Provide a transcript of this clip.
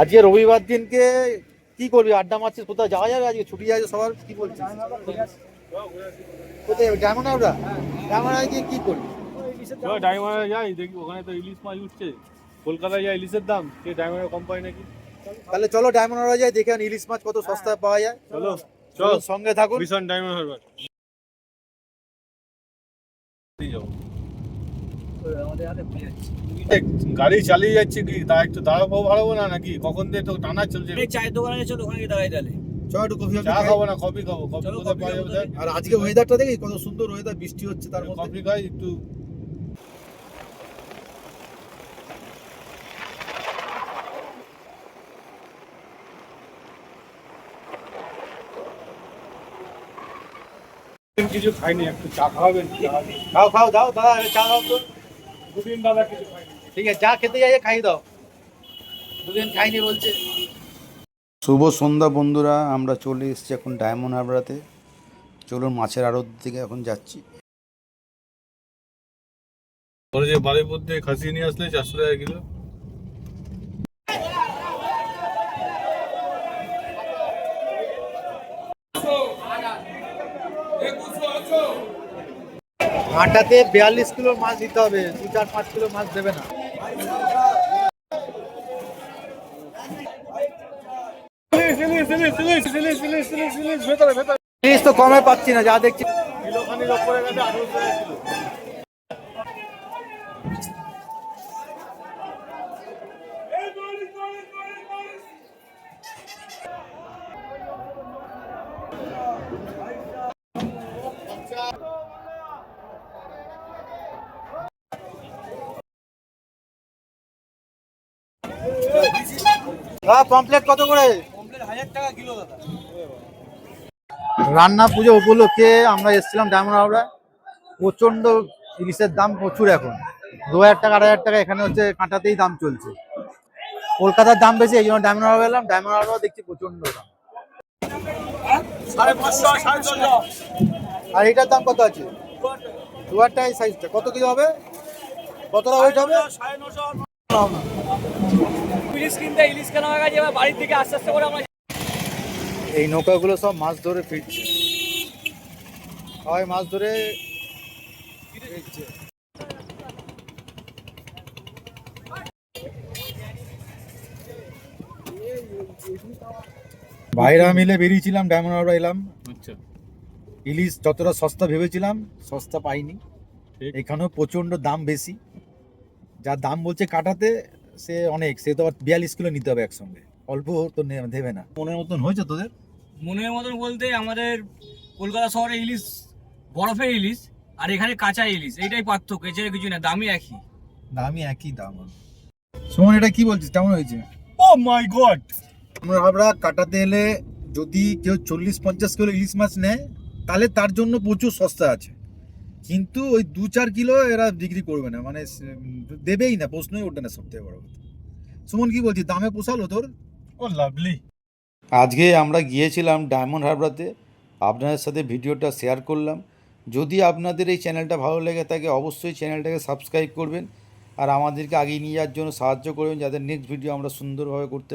আজকে রবিবার দিনকে কি করবি? আড্ডা মারছিস? কোথাও যাওয়া যাবে আজকে? ছুটি আছে সবার? কি বলছিস? কোথায় ডায়মন্ড হাবড়া ডায়মন্ড আজকে কি করবি? ডায়মন্ডে যাই দেখি ওখানে তো ইলিশ মাছ উঠছে। কলকাতায় যা ইলিশের দাম? সে ডায়মন্ডের কম পায় নাকি? তাহলে চলো ডায়মন্ড হাবড়া যাই দেখে ইলিশ মাছ কত সস্তায় পাওয়া যায়। চলো চলো সঙ্গে থাকুন। ভীষণ ডায়মন্ড হারবার। যাব গাড়ি চালিয়ে যাচ্ছে কি? তা একটু দাঁড়াবো ভাড়াবো না নাকি? কখন দিয়ে তো টানা চলছে? চায়ের দোকানে চলো ওখানে গিয়ে দাঁড়াই তাহলে। চলো একটু কফি চা খাব না কফি খাব কফি কোথায় পাওয়া যাবে? আর আজকে ওয়েদারটা দেখি কত সুন্দর ওয়েদার বৃষ্টি হচ্ছে তার মধ্যে। কফি খাই একটু। কিছু খাইনি একটু চা খাওয়াবেন চা। খাও খাও দাও দাদা চা খাও তো। দুদিন দাদা কিছু খাইনি। ঠিক আছে যা খেতে যাই খাই দাও। দুদিন খাইনি বলছে। শুভ সন্ধ্যা বন্ধুরা আমরা চলে এসেছি এখন ডায়মন্ড হারবারাতে। চলুন মাছের আড়ত দিকে এখন যাচ্ছি। পরে যে বাড়ির মধ্যে খাসি নিয়ে আসলে চারশো টাকা কিলো। আটাতে বিয়াল্লিশ কিলো মাছ দিতে হবে, দু চার পাঁচ কিলো মাছ দেবে না। জিনিস তো কমে পাচ্ছি না, যা দেখছি। কিলো হ্যাঁ পমপ্লেট কত করে? টাকা কিলো দাদা রান্না পুজো উপলক্ষে আমরা এসেছিলাম ডায়মন্ড হাওড়া প্রচণ্ড ইলিশের দাম প্রচুর এখন। দু হাজার টাকা আড়াই হাজার টাকা এখানে হচ্ছে কাঁটাতেই দাম চলছে। কলকাতার দাম বেশি এই জন্য ডায়মন্ড হাওড়া এলাম। ডায়মন্ড হাওড়া দেখছি প্রচণ্ড দাম। আর এটার দাম কত আছে? দু হাজার টাকা সাইজটা কত কিলো হবে? কতটা ওয়েট হবে? ইলিশ কিনতে ইলিশ কেনা হয়ে গেছে এবার বাড়ির থেকে আস্তে আস্তে করে আমরা এই নৌকাগুলো সব মাছ ধরে ফিরছে। সবাই মাছ ধরে ফিরছে। ভাইরা মিলে বেরিয়েছিলাম ডায়মন্ড এলাম। আচ্ছা। ইলিশ যতটা সস্তা ভেবেছিলাম সস্তা পাইনি। এখানেও প্রচণ্ড দাম বেশি। যা দাম বলছে কাটাতে সে অনেক সে তো আবার বিয়াল্লিশ কিলো নিতে হবে একসঙ্গে। অল্প তো দেবে না। মনের মতন হয়েছে তোদের? মনের মতন বলতে আমাদের কলকাতা শহরে ইলিশ বরফের ইলিশ আর এখানে কাঁচা ইলিশ এইটাই পার্থক্য এছাড়া কিছু না দামই একই। দামই একই দাম। সুমন এটা কি বলছিস? কেমন হয়েছে? ও মাই গড আমরা আমরা কাটাতে এলে যদি কেউ চল্লিশ পঞ্চাশ কিলো ইলিশ মাছ নেয় তাহলে তার জন্য প্রচুর সস্তা আছে। কিন্তু ওই দু চার কিলো এরা বিক্রি করবে না মানে দেবেই না প্রশ্নই ওঠে না সব থেকে বড় কথা। সুমন কি বলছি দামে পোষালো তোর? ও লাভলি আজকে আমরা গিয়েছিলাম ডায়মন্ড হারবারাতে আপনাদের সাথে ভিডিওটা শেয়ার করলাম। যদি আপনাদের এই চ্যানেলটা ভালো লেগে থাকে অবশ্যই চ্যানেলটাকে সাবস্ক্রাইব করবেন। আর আমাদেরকে আগিয়ে নিয়ে যাওয়ার জন্য সাহায্য করবেন যাতে নেক্সট ভিডিও আমরা সুন্দরভাবে করতে পারি।